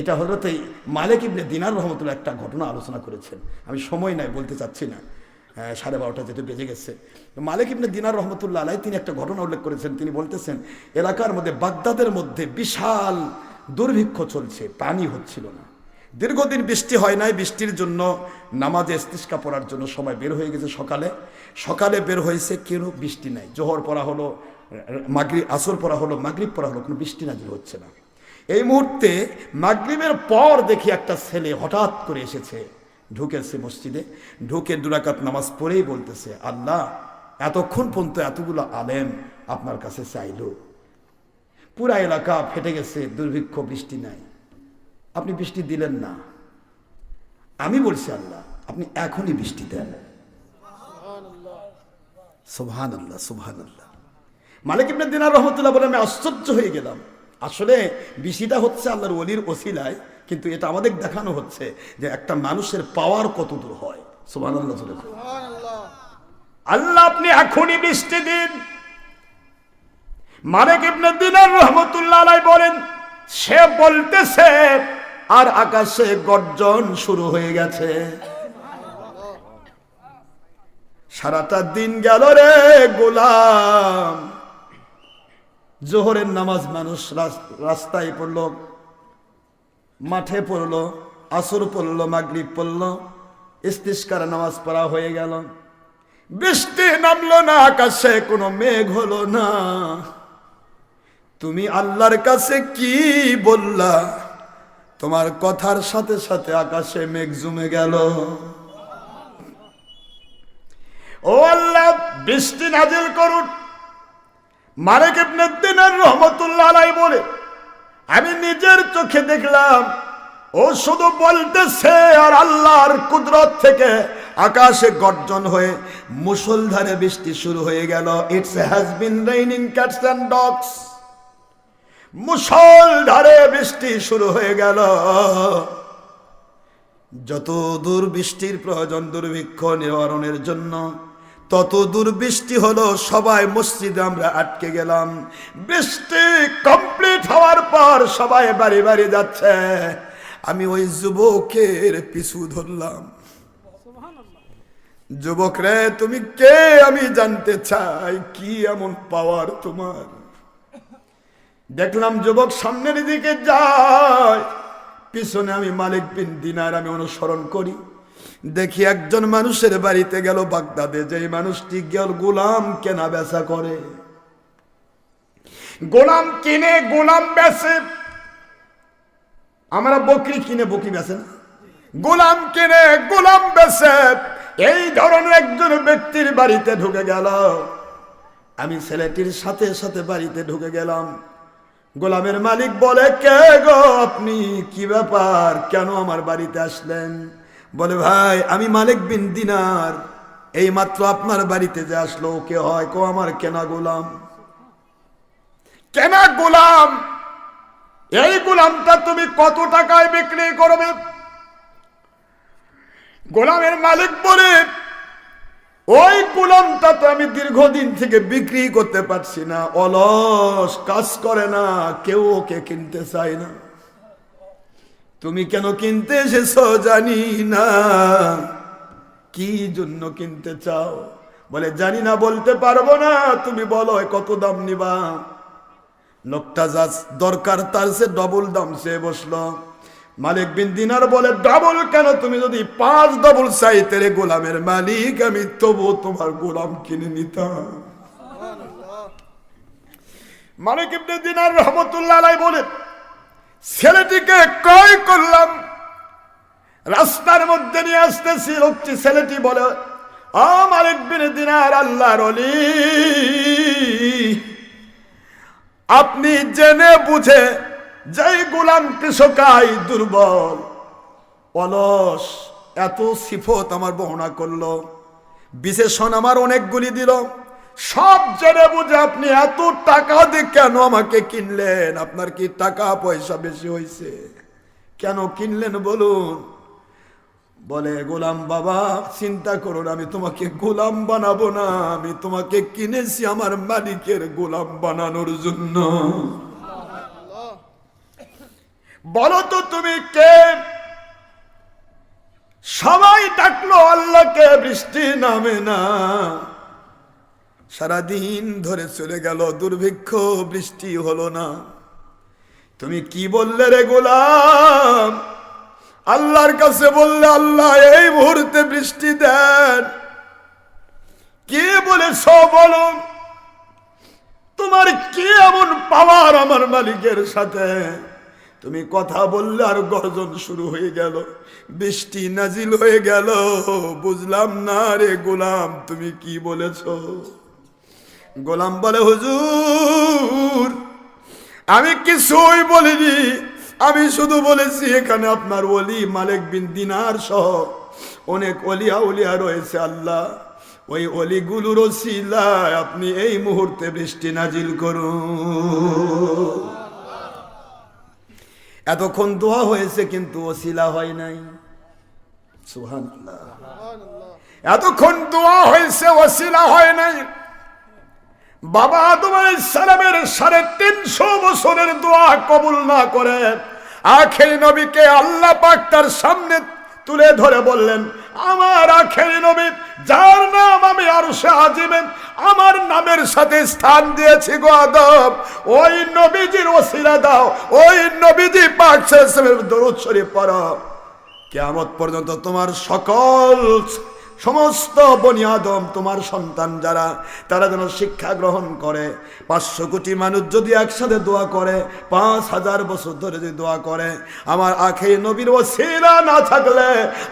এটা হলো এই মালিক ইবনে দিনার রহমতুল্লাহ একটা ঘটনা আলোচনা করেছেন। আমি সময় নাই বলতে চাচ্ছি না। হ্যাঁ, সাড়ে বারোটা যেহেতু বেজে গেছে। মালিক ইবনে দিনার রহমতুল্লাহ আলাই তিনি একটা ঘটনা উল্লেখ করেছেন। তিনি বলতেছেন এলাকার মধ্যে বাগদাদের মধ্যে বিশাল দুর্ভিক্ষ চলছে পানি হচ্ছিল না। দীর্ঘদিন বৃষ্টি হয় নাই বৃষ্টির জন্য নামাজে ইস্তিস্কা পড়ার জন্য সময় বের হয়ে গেছে সকালে। সকালে বের হয়েছে কেন বৃষ্টি নাই? জোহর পড়া হলো মাগরি আসর পড়া হলো মাগরিব পড়া হলো কোনো বৃষ্টি নাজিল হচ্ছে না। এই মুহূর্তে মাগরিবের পর দেখি একটা ছেলে হঠাৎ করে এসেছে। ঢুকেছে মসজিদে, ঢুকে দুরাকাত নামাজ পড়েই বলতেছে, আল্লাহ, এতক্ষণ পর্যন্ত এতগুলো আলেম আপনার কাছে চাইলো। পুরা এলাকা ফেটে গেছে, দুর্ভিক্ষ, বৃষ্টি নাই। আপনি বৃষ্টি দিলেন না। আমি বলছি, আল্লাহ, আপনি এখনই বৃষ্টি দেন। সুবহান আল্লাহ সুবহান আল্লাহ মালিক ইবনে দিনার রহমতুল্লাহ বলে আমি আশ্চর্য হয়ে গেলাম। আসলে বৃষ্টিটা হচ্ছে আল্লাহর অলির ওসিলায় কিন্তু এটা আমাদের দেখানো হচ্ছে যে একটা মানুষের পাওয়ার কত দূর হয়। সুবহান আল্লাহ আল্লাহ আপনি এখনই বৃষ্টি দিন। মালিক ইবনে দিনার রহমতুল্লাহ বলেন সে বলতেছে আর আকাশে গর্জন শুরু হয়ে গেছে। সারাটা দিন গেল রে গোলাম। জোহরের নামাজ মানুষ রাস- রাস্তায় পড়ল, মাঠে পড়ল, আসর পড়ল, মাগরিব পড়ল, ইস্তিস্কার নামাজ পড়া হয়ে গেল। বৃষ্টি নামলো না, আকাশে কোনো মেঘ হলো না। তুমি আল্লাহর কাছে কি বললা? তোমার কথার সাথে সাথে আকাশে মেঘ জমে গেল। ও আল্লাহ, বৃষ্টি নাজিল করুন। মালিক ইবনে দিনার রহমতুল্লাহ আলাই বলে, আমি নিজের চোখে দেখলাম, ও শুধু বলতেছে আর আল্লাহর কুদরত থেকে আকাশে গর্জন হয়ে মুসলধারে বৃষ্টি শুরু হয়ে গেল। It's has been raining cats and dogs মুসলধারে বৃষ্টি শুরু হয়ে গেল। যত দূর বৃষ্টির প্রয়োজন দুর্ভিক্ষ নিবারণের জন্য তত দূর বৃষ্টি হলো, সবাই মসজিদে আমরা আটকে গেলাম। বৃষ্টি কমপ্লিট হওয়ার পর সবাই বাড়ি বাড়ি যাচ্ছে। আমি ওই যুবকের পিছু ধরলাম। যুবক রে, তুমি কে? আমি জানতে চাই, কি এমন পাওয়ার তোমার? দেখলাম যুবক সামনের দিকে যায়। পিছনে আমি মালিক বিন দিনার, আমি অনুসরণ করি। দেখি একজন মানুষের বাড়িতে গেল বাগদাদে যে মানুষটি গেল গোলাম কেনা বেচা করে। গোলাম কিনে, গোলাম বেচে। আমরা বকরি কিনে, বকরি বেচে না। গোলাম কিনে, গোলাম বেচে। এই ধরনের একজন ব্যক্তির বাড়িতে ঢুকে গেল। আমি ছেলেটির সাথে সাথে বাড়িতে ঢুকে গেলাম। গোলামের মালিক বলে, কে গো আপনি? কি ব্যাপার? কেন আমার বাড়িতে আসলেন? বলে, ভাই, আমি মালিক বিন দিনার। এই মাত্র আপনার বাড়িতে যে আসলো কে হয়? কো আমার কেনা গোলাম। কেনা গোলাম? এই গোলামটা তুমি কত টাকায় বিক্রি করবে? গোলামের মালিক বলে, ওই গোলামটা তো আমি দীর্ঘদিন থেকে বিক্রি করতে পারছি না। অলস, কাজ করে না। কেউ ওকে কিনতে চায় না। তুমি কেন কিনতে এসেছ জানি না। কি জন্য কিনতে চাও? বলে, জানি না, বলতে পারব না। তুমি বলো কত দাম নিবা? লোকটা যা দরকার, তার সে ডবল দাম সে বসল। মালিক বিন দিনার বলে ডাবল কেন? তুমি যদি পাঁচ ডবল চাইতে রে গোলামের মালিক, আমি তবু তোমার গোলাম কিনে নিতাম। মালিক ইবনে দিনার রহমতুল্লাহ বলে ছেলেটিকে ক্রয় করলাম। রাস্তার মধ্যে নিয়ে আসতেছি, লোকটি ছেলেটি বলে আমার একদিন দিনার আল্লাহর অলি আপনি জেনে বুঝে যেই গোলাম কৃষকাই দুর্বল। অলস, এত সিফত আমার বহনা করল। বিশেষণ আমার অনেকগুলি দিল। সব জেনে বুঝে আপনি এত টাকা দিয়ে কেন আমাকে কিনলেন? আপনার কি টাকা পয়সা বেশি হয়েছে কেন কিনলেন বলুন? বলে, গোলাম বাবা, চিন্তা করুন, আমি তোমাকে গোলাম বানাবো না। আমি তোমাকে কিনেছি আমার মালিকের গোলাম বানানোর জন্য। বলো তো তুমি কে? সবাই ডাকলো আল্লাহকে, বৃষ্টি নামে না। সারাদিন ধরে চলে গেল, দুর্ভিক্ষ, বৃষ্টি হলো না। তুমি কি বললে রে গোলাম? আল্লাহর কাছে বললে, আল্লাহ, এই মুহূর্তে বৃষ্টি দেন। কে বলো? তোমার কি এমন পাওয়ার আমার মালিকের সাথে? তুমি কথা বললে আর গর্জন শুরু হয়ে গেল, বৃষ্টি নাজিল হয়ে গেল। বুঝলাম না রে গোলাম, তুমি কি বলেছ? গোলাম বলে, হুজুর, আমি কিছুই বলিনি। আমি শুধু বলেছি, এখানে আপনার ওলি মালিক বিন দিনার সহ অনেক অলিয়া উলিয়া রয়েছে আল্লাহ। ওই অলিগুলোর শিলায় আপনি এই মুহূর্তে বৃষ্টি নাজিল করুন। এতক্ষণ দোয়া হয়েছে, কিন্তু ওসিলা হয় নাই। সুবহানাল্লাহ। এতক্ষণ দোয়া হয়েছে, ওসিলা হয় নাই। বাবা আদম সালামের সাড়ে তিনশো বছরের দোয়া কবুল না করে আখের নবীকে আল্লাহ পাক তার সামনে তুলে ধরে বললেন, আমার আখের নবী, যার নাম আমি আরও সে আজিবেন আমার নামের সাথে স্থান দিয়েছি গো আদম। ওই নবীজির ওসিলা দাও, ওই নবীজি পাক দরুদ শরীফ পড়ো। কেয়ামত পর্যন্ত তোমার সকল সমস্ত বনি আদম, তোমার সন্তান যারা, তারা যেন শিক্ষা গ্রহণ করে। পাঁচশো কোটি মানুষ যদি একসাথে দোয়া করে, পাঁচ হাজার বছর ধরে যদি দোয়া করে, আমার আখে নবীর ও ওসিলা না থাকলে,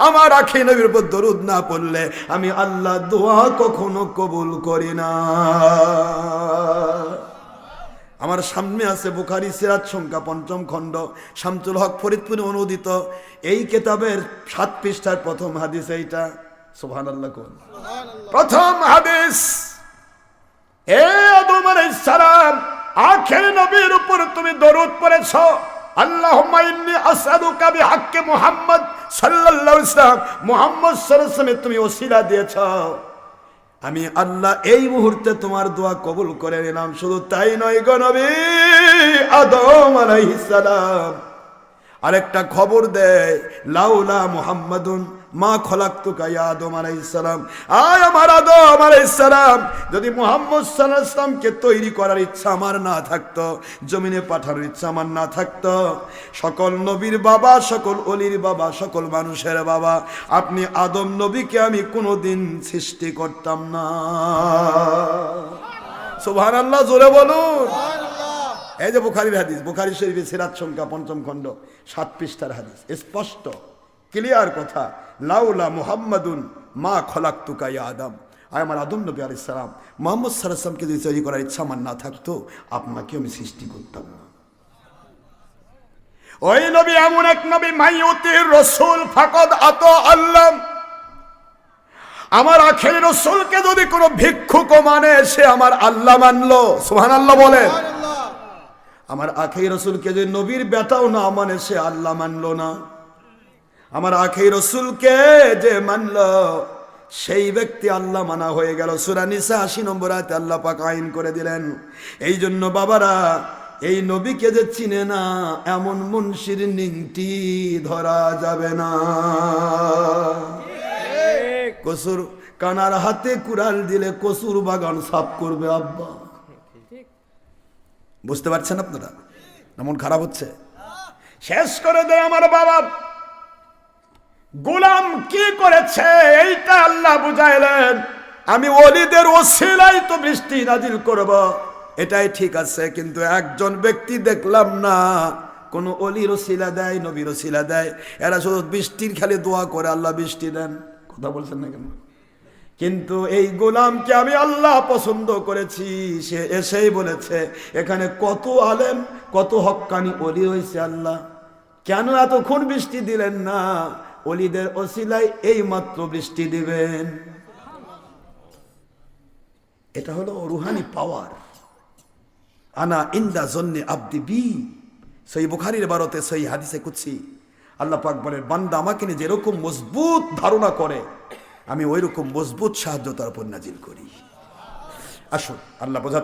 আমার আখে নবীর উপর দরুদ না পড়লে, আমি আল্লাহ দোয়া কখনো কবুল করি না। আমার সামনে আছে বুখারি সিরাজ সংখ্যা পঞ্চম খণ্ড, শামসুল হক ফরিদপুরে অনুদিত। এই কেতাবের সাত পৃষ্ঠার প্রথম হাদিস এইটা। কোন? প্রথম হাদিস এ আদম আলাইহিস সালাম, আখের নবীর উপর তুমি দরুদ পড়েছ। আল্লাহুম্মা ইন্নী আসআলুকা বিহাক্কি মুহাম্মদ সাল্লাল্লাহু আলাইহি মুহাম্মদ আলাইহি তুমি ওসিলা দিয়েছ। আমি আল্লাহ এই মুহূর্তে তোমার দোয়া কবুল করে নিলাম। শুধু তাই নয় গো নবী, আদম আলাইহিস সালাম। আরেকটা খবর দেয়, লাউলা মুহাম্মাদুন মা খলাক্তু আদম আলাইহিস সালাম। আয় আমার আদম আলাইহিস সালাম। যদি মোহাম্মদ আলাইহি তৈরি করার ইচ্ছা আমার না থাকতো, জমিনে পাঠানোর ইচ্ছা আমার না থাকতো, সকল নবীর বাবা, সকল অলির বাবা, সকল মানুষের বাবা, আপনি আদম নবীকে আমি কোনোদিন সৃষ্টি করতাম না। সুবহানাল্লাহ, জোরে বলুন। এই যে বুখারির হাদিস, বুখারি শরীফে সিরাত সংখ্যা পঞ্চম খণ্ড, সাত পৃষ্ঠার হাদিস, স্পষ্ট, ক্লিয়ার কথা। লাউলা মুহাম্মাদুন মা খলাক তুকাই আদম। আর আমার আদম নবী আলি সালাম মোহাম্মদ সাল্লামকে যদি তৈরি করার ইচ্ছা আমার না থাকতো আপনাকে আমি সৃষ্টি করতাম না। ওই নবী এমন এক নবী মাইয়তির রসুল ফাকদ আত আল্লাহ আমার আখের রসুলকে যদি কোনো ভিক্ষুক মানে সে আমার আল্লাহ মানলো সুহান আল্লাহ বলেন আমার আখেই রসুলকে যে নবীর বেটাও না মানে সে আল্লাহ মানলো না। আমার আখেই রসুলকে যে মানল, সেই ব্যক্তি আল্লাহ মানা হয়ে গেল। সুরানিসা আশি নম্বর আয়তে আল্লাহ পাক আইন করে দিলেন। এই জন্য বাবারা, এই নবীকে যে চিনে না, এমন মুন্সির নিংটি ধরা যাবে না। কসুর কানার হাতে কুড়াল দিলে কসুর বাগান সাফ করবে আব্বা। বুঝতে পারছেন আপনারা? এমন খারাপ হচ্ছে? শেষ করে দেয় আমার বাবা। গোলাম কি করেছে? এইটা আল্লাহ বুঝাইলেন। আমি অলিদের ওসিলাই তো বৃষ্টি নাজিল করব। এটাই ঠিক আছে, কিন্তু একজন ব্যক্তি দেখলাম না। কোন অলির ওসিলা দেয়, নবীর ওসিলা দেয়। এরা শুধু বৃষ্টির খালি দোয়া করে, আল্লাহ বৃষ্টি দেন। কথা বলছেন না কেন? কিন্তু এই গোলামকে আমি আল্লাহ পছন্দ করেছি। সে এসেই বলেছে, এখানে কত আলেম, কত হক্কানি অলি হয়েছে আল্লাহ। কেন এতক্ষণ বৃষ্টি দিলেন না? অলিদের অসিলায় এই মাত্র বৃষ্টি দিবেন। এটা হলো রুহানি পাওয়ার। আনা ইন্দা জন্যে আব্দি বি। সেই বুখারির বারতে সেই হাদিসে কুচ্ছি আল্লাহ পাক বলেন, বান্দা আমাকে নিয়ে যেরকম মজবুত ধারণা করে, আমি ওই রকম মজবুত সাহায্য তার উপর নাজিল করি। আসুন, আল্লাহ বোঝা